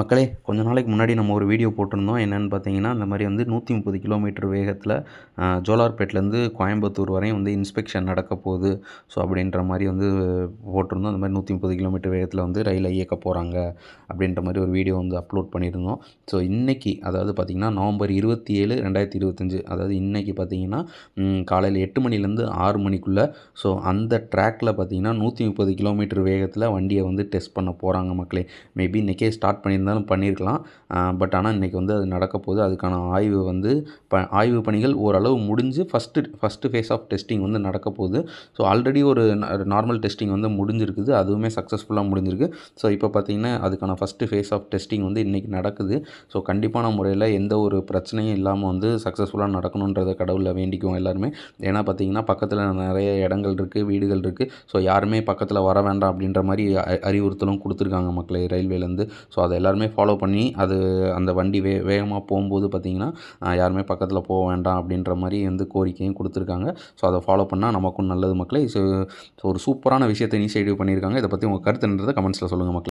மக்களே கொஞ்ச நாளைக்கு முன்னாடி நம்ம ஒரு வீடியோ போட்டிருந்தோம். என்னென்னு பார்த்தீங்கன்னா இந்த மாதிரி வந்து நூற்றி முப்பது கிலோமீட்டர் வேகத்தில் ஜோலார்பேட்லேருந்து கோயம்புத்தூர் வரையும் வந்து இன்ஸ்பெக்ஷன் நடக்க போகுது. ஸோ அப்படின்ற மாதிரி வந்து போட்டிருந்தோம். அந்த மாதிரி நூற்றி முப்பது கிலோமீட்டர் வேகத்தில் வந்து ரயிலை இயக்க போகிறாங்க அப்படின்ற மாதிரி ஒரு வீடியோ வந்து அப்லோட் பண்ணியிருந்தோம். ஸோ இன்றைக்கி அதாவது பார்த்திங்கன்னா நவம்பர் இருபத்தி ஏழு ரெண்டாயிரத்தி இருபத்தஞ்சு அதாவது இன்றைக்கி பார்த்திங்கன்னா காலையில் எட்டு மணிலேருந்து ஆறு மணிக்குள்ளே ஸோ அந்த ட்ராக்கில் பார்த்திங்கன்னா நூற்றி முப்பது கிலோமீட்டர் வேகத்தில் வண்டியை வந்து டெஸ்ட் பண்ண போகிறாங்க மக்களே. மேபி இன்றைக்கே ஸ்டார்ட் பண்ணி இருந்தாலும் பண்ணியிருக்கலாம். பட் ஆனால் இன்றைக்கி வந்து அது நடக்க போகுது. அதுக்கான ஆய்வு வந்து ப ஆய்வு பணிகள் ஓரளவு முடிஞ்சு first first phase of testing வந்து நடக்க போகுது. ஸோ ஆல்ரெடி ஒரு நார்மல் டெஸ்டிங் வந்து முடிஞ்சிருக்குது. அதுவுமே சக்ஸஸ்ஃபுல்லாக முடிஞ்சிருக்கு. ஸோ இப்போ பார்த்திங்கன்னா அதுக்கான ஃபஸ்ட்டு ஃபேஸ் ஆஃப் டெஸ்டிங் வந்து இன்றைக்கி நடக்குது. ஸோ கண்டிப்பான முறையில் எந்த ஒரு பிரச்சனையும் இல்லாமல் வந்து சக்ஸஸ்ஃபுல்லாக நடக்கணுன்றதை கடவுளில் வேண்டிக்குவோம் எல்லாருமே. ஏன்னா பார்த்திங்கன்னா பக்கத்தில் நிறைய இடங்கள் இருக்குது வீடுகள் இருக்குது ஸோ யாருமே பக்கத்தில் வர வேண்டாம் அப்படின்ற மாதிரி அறிவுறுத்தலும் கொடுத்துருக்காங்க மக்களை ரயில்வேலேருந்து ஸோ அதை எல்லாருமே ஃபாலோ பண்ணி அது அந்த வண்டி வே வேகமாக போகும்போது பார்த்திங்கன்னா யாருமே பக்கத்தில் போக வேண்டாம் அப்படின்ற மாதிரி வந்து கோரிக்கையும் கொடுத்துருக்காங்க. ஸோ அதை ஃபாலோ பண்ணால் நமக்கும் நல்லது மக்களே. ஸோ ஒரு சூப்பரான விஷயத்தை இனிஷியேட்டிவ் பண்ணியிருக்காங்க. இதை பற்றி உங்கள் கருத்துன்றதை கமெண்ட்ஸில் சொல்லுங்கள் மக்கள்.